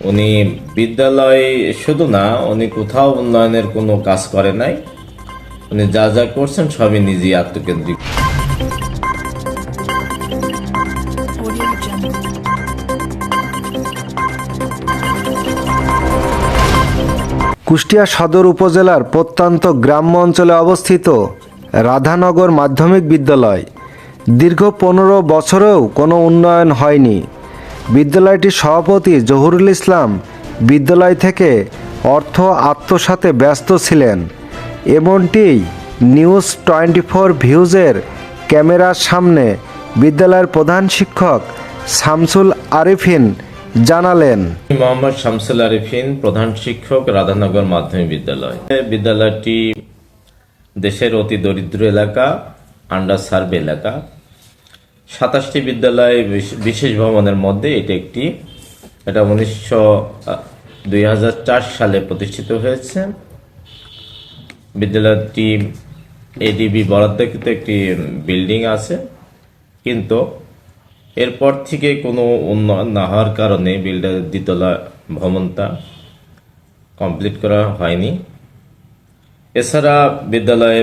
উনি বিদ্যালয় শুধু না, উনি কোথাও উন্নয়নের কোনো কাজ করে নাই। উনি যা যা করছেন সবই নিজেই আত্মকেন্দ্রিক। কুষ্টিয়া সদর উপজেলার প্রত্যন্ত গ্রাম্য অঞ্চলে অবস্থিত রাধানগর মাধ্যমিক বিদ্যালয়। দীর্ঘ পনেরো বছরেও কোনো উন্নয়ন হয়নি। বিদ্যালয়টির সভাপতি জহুরুল ইসলাম বিদ্যালয় থেকে অর্থ আত্মসাতে ব্যস্ত ছিলেন। এমনটি নিউজ টোয়েন্টি ফোর ভিউজের ক্যামেরার সামনে বিদ্যালয়ের প্রধান শিক্ষক শামসুল আরিফিন জানালেন। মোহাম্মদ শামসুল আরিফিন, প্রধান শিক্ষক, রাধানগর মাধ্যমিক বিদ্যালয়। বিদ্যালয়টি দেশের অতি দরিদ্র এলাকা আন্ডার সার্ভ এলাকা। সাতাশটি বিদ্যালয় বিশেষ ভবনের মধ্যে এটি একটি। এটা উনিশশো দুই সালে প্রতিষ্ঠিত হয়েছে। বিদ্যালয়টি এডিবি বরাদ্দকৃত একটি বিল্ডিং আছে। কিন্তু এরপর থেকে কোনো উন্নয়ন না হওয়ার কারণে বিল্ডার দ্বিতলা ভবনটা কমপ্লিট করা হয়নি। এছাড়া বিদ্যালয়ে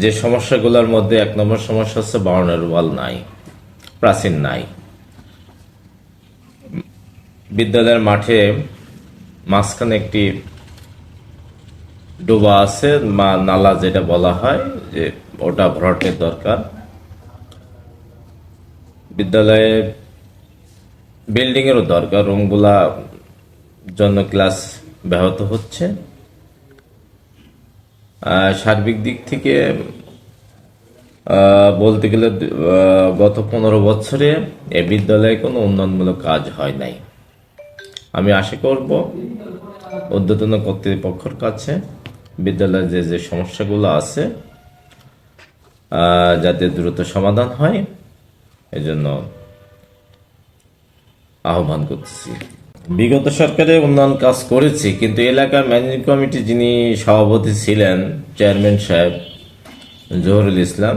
যে সমস্যাগুলোর মধ্যে এক নম্বর সমস্যা হচ্ছে বাউন্ডারি ওয়াল নাই, প্রাচীন নাই। বিদ্যালয়ের মাঠে মাঝখানে একটি ডোবা আছে, বা নালা যেটা বলা হয়, যে ওটা ভরাটের দরকার। বিদ্যালয়ে বিল্ডিংয়েরও দরকার, রুমগুলা জন্য ক্লাস ব্যাহত হচ্ছে। সার্বিক দিক থেকে বলতে গেলে গত পনেরো বছরে এ বিদ্যালয়ে কোনো উন্নয়নমূলক কাজ হয় নাই। আমি আশা করব ঊর্ধ্বতন কর্তৃপক্ষের কাছে বিদ্যালয়ে যে যে সমস্যাগুলো আছে যাতে দ্রুত সমাধান হয়, এজন্য আহ্বান করতেছি। বিগত সরকারে উন্নয়ন কাজ করেছি কিন্তু এলাকার ম্যানেজিং কমিটি যিনি সভাপতি ছিলেন চেয়ারম্যান সাহেব জহুরুল ইসলাম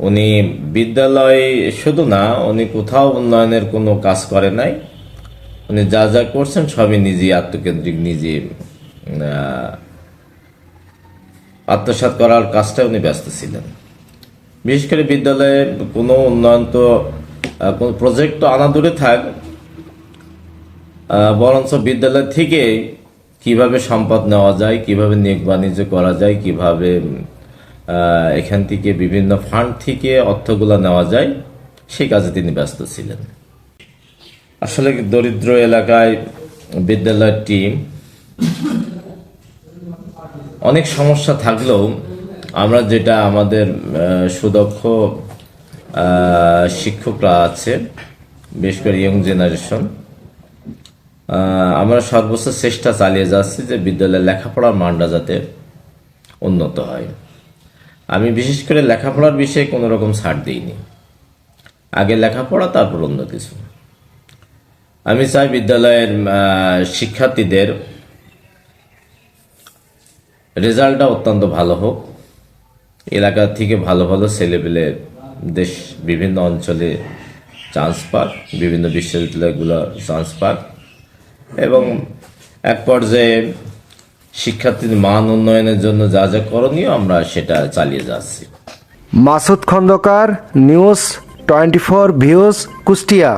উনি বিদ্যালয় শুধু না উনি কোথাও উন্নয়নের কোনো কাজ করে নাই। উনি যা যা করছেন সবই নিজেই আত্মকেন্দ্রিক নিজে আহ, আত্মসাৎ করার কাজটা উনি ব্যস্ত ছিলেন। বিশেষ করে বিদ্যালয়ে কোনো উন্নয়ন তো কোনো প্রজেক্ট তো আনা দূরে থাক বরঞ্চ বিদ্যালয় থেকে কীভাবে সম্পদ নেওয়া যায়, কীভাবে নিয়োগ বাণিজ্য করা যায়, কীভাবে এখান থেকে বিভিন্ন ফান্ড থেকে অর্থগুলো নেওয়া যায় সেই কাজে তিনি ব্যস্ত ছিলেন। আসলে দরিদ্র এলাকায় বিদ্যালয়ের বিদ্যালয়টি অনেক সমস্যা থাকলেও আমরা যেটা আমাদের সুদক্ষ শিক্ষকরা আছে, বিশেষ করে ইয়ং জেনারেশন আমরা সর্বোচ্চ চেষ্টা চালিয়ে যাচ্ছি যে বিদ্যালয়ের লেখাপড়ার মানটা যাতে উন্নত হয়। আমি বিশেষ করে লেখাপড়ার বিষয়ে কোনো রকম ছাড় দিইনি। আগে লেখাপড়া, তারপর অন্য কিছু। আমি চাই বিদ্যালয়ের শিক্ষার্থীদের রেজাল্টটা অত্যন্ত ভালো হোক। এলাকা থেকে ভালো ভালো ছেলেপেলে দেশ, বিভিন্ন অঞ্চলে চান্স পাক, বিভিন্ন বিশ্ববিদ্যালয়গুলো চান্স পাক। এবং এক পর্যায়ে শিক্ষার্থীর মান উন্নয়নের জন্য যা যা করণীয় আমরা সেটা চালিয়ে যাচ্ছি। Masud Khandakar, news twenty four views Kushtia.